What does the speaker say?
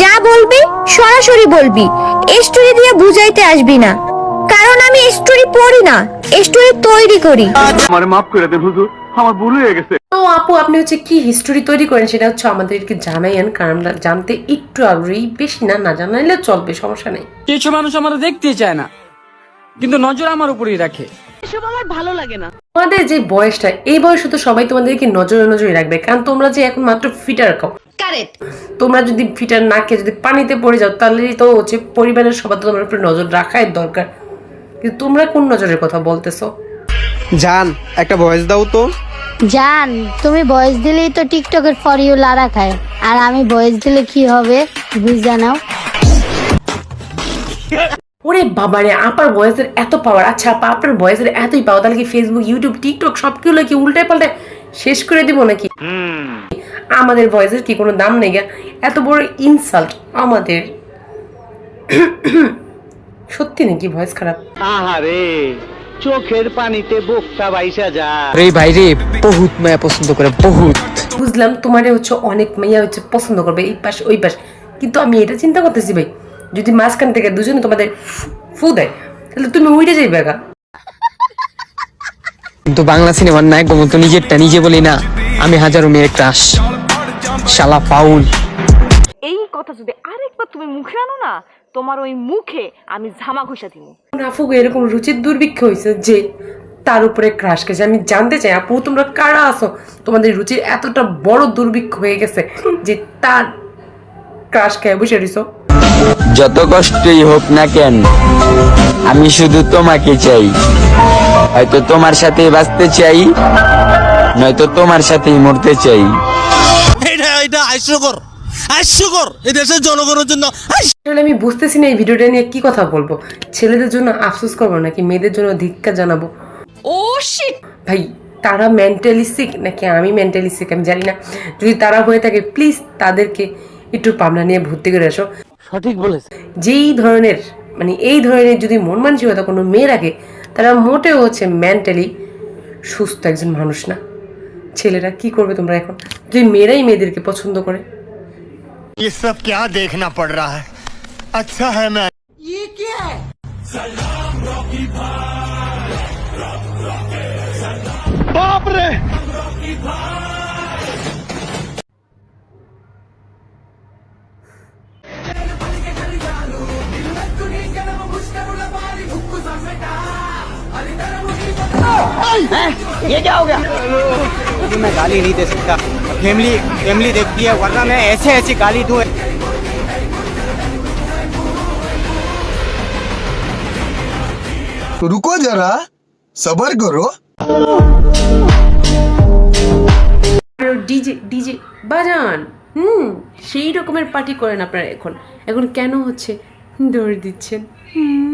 যা বলবি সরাসরি বলবি। স্টোরি দিয়ে বুঝাইতে আসবি না। কারণ আমি স্টোরি পড়ি না স্টোরি তৈরি করি। আমার মাফ করে দেন হুজুর আমার ভুল হয়ে গেছে। তো আপু আপনি হচ্ছে কি হিস্টোরি তৈরি করেন সেটা হচ্ছে আমাদেরকে জানাইয়েন কারণ আমরা জানতে একটু আগ্রহী বেশি না না জানাইলে চলবে সমস্যা নেই। কিছু মানুষ আমার দেখতে চায় না কিন্তু নজর আমার উপরেই রাখে। এসব আমার ভালো লাগে না। তোমাদের যে বয়সটা এই বয়সে তো সবাই তোমাদেরকে নজরে নজরে রাখবে কারণ তোমরা যে এখন মাত্র ফিটার খাও। কারেক্ট তোমরা যদি ফিটার না খেয়ে যদি পানিতে পড়ে যাও তাহলে তো হচ্ছে পরিবারের সবার তো তোমার উপরে নজর রাখাই দরকার। কিন্তু তোমরা কোন নজরের কথা বলতেছো? জান একটা ভয়েস দাও তো। জান তুমি ভয়েস দিলেই তো টিকটকের ফর ইউ লারা খায়। আর আমি ভয়েস দিলে কি হবে বুঝ জানাও ওরে বাবারে আপার ভয়েসের এত পাওয়ার আচ্ছা আপা আপনার ভয়েসের এতই পাওয়ার তাহলে কি ফেসবুক ইউটিউব টিকটক সবগুলো কি উল্টে পাল্টে শেষ করে দিব নাকি? আমাদের ভয়েসের কি কোনো দাম নেই? গা এত বড় ইনসাল্ট আমাদের। সত্যি নাকি ভয়েস খারাপ? আহারে চোখের পানিতে বোকটা বাইসা যায় রে ভাই রে বহুত মায়া পছন্দ করে বহুত। বুঝলাম তোমারে হচ্ছে অনেক মেয়ে হচ্ছে পছন্দ করবে এই পাশ ওই পাশ। কিন্তু আমি এটা চিন্তা করতেছি ভাই যদি মাঝখান থেকে দুজনে তোমাদের ফু দেয় তাহলে তুমি উইটে যাইবে গা। কিন্তু বাংলা সিনেমার নায়ক মতো নিজেরটা নিজে বলি না। আমি হাজারো মেয়ের ক্রাশ শালা পাউল এই কথা যদি আরেকবার তুমি মুখে আনো না তোমার ওই মুখে আমি ঝামা ঘষা দিব আপু এরকম রুচির দুর্ভিক্ষ হয়েছে যে তার উপরে ক্রাশ গেছে। আমি জানতে চাই আপু তোমরা কারা আছো? তোমাদের রুচির এতটা বড় দুর্ভিক্ষ হয়ে গেছে যে তার ক্রাশ খেয়ে বসে রইছো? যত কষ্টই হোক না কেন আমি শুধু তোমাকে চাই। হয়তো তোমার সাথে বাঁচতে চাই নয়তো তোমার সাথেই মরতে চাই। এটা এটা হাস্যকর হাস্যকর। এই দেশের জনগণের জন্য আসলে আমি বুঝতেছি না এই ভিডিওটা নিয়ে কি কথা বলব। ছেলেদের জন্য আফসোস করব নাকি মেয়েদের জন্য ধিক্কার জানাব? ও শিট ভাই তারা মেন্টালি সিক নাকি আমি মেন্টালি সিক আমি জানি না। যদি তারা হয়ে থাকে প্লিজ তাদেরকে একটু পাবনা নিয়ে ভর্তি করে আসো। সঠিক বলেছে। যেই ধরনের মানে এই ধরনের যদি মন মানসিকতা কোনো মেয়ে রাখে তারা মোটেও হচ্ছে মেন্টালি সুস্থ একজন মানুষ না। ছেলেরা কি করবে তোমরা এখন যদি মেয়েরাই মেয়েদেরকে পছন্দ করে ये सब क्या देखना पड़ रहा है अच्छा है मैं बाप रे ये क्या हो गया मैं गाली नहीं दे सकता फैमिली फैमिली देखती है वरना मैं ऐसे ऐसी गाली दूं तो रुको जरा सबर करो ডিজে ডিজে বাজান হুম সেই রকমের পার্টি করেন আপনারা এখন এখন কেন হচ্ছে দৌড় দিচ্ছেন হুম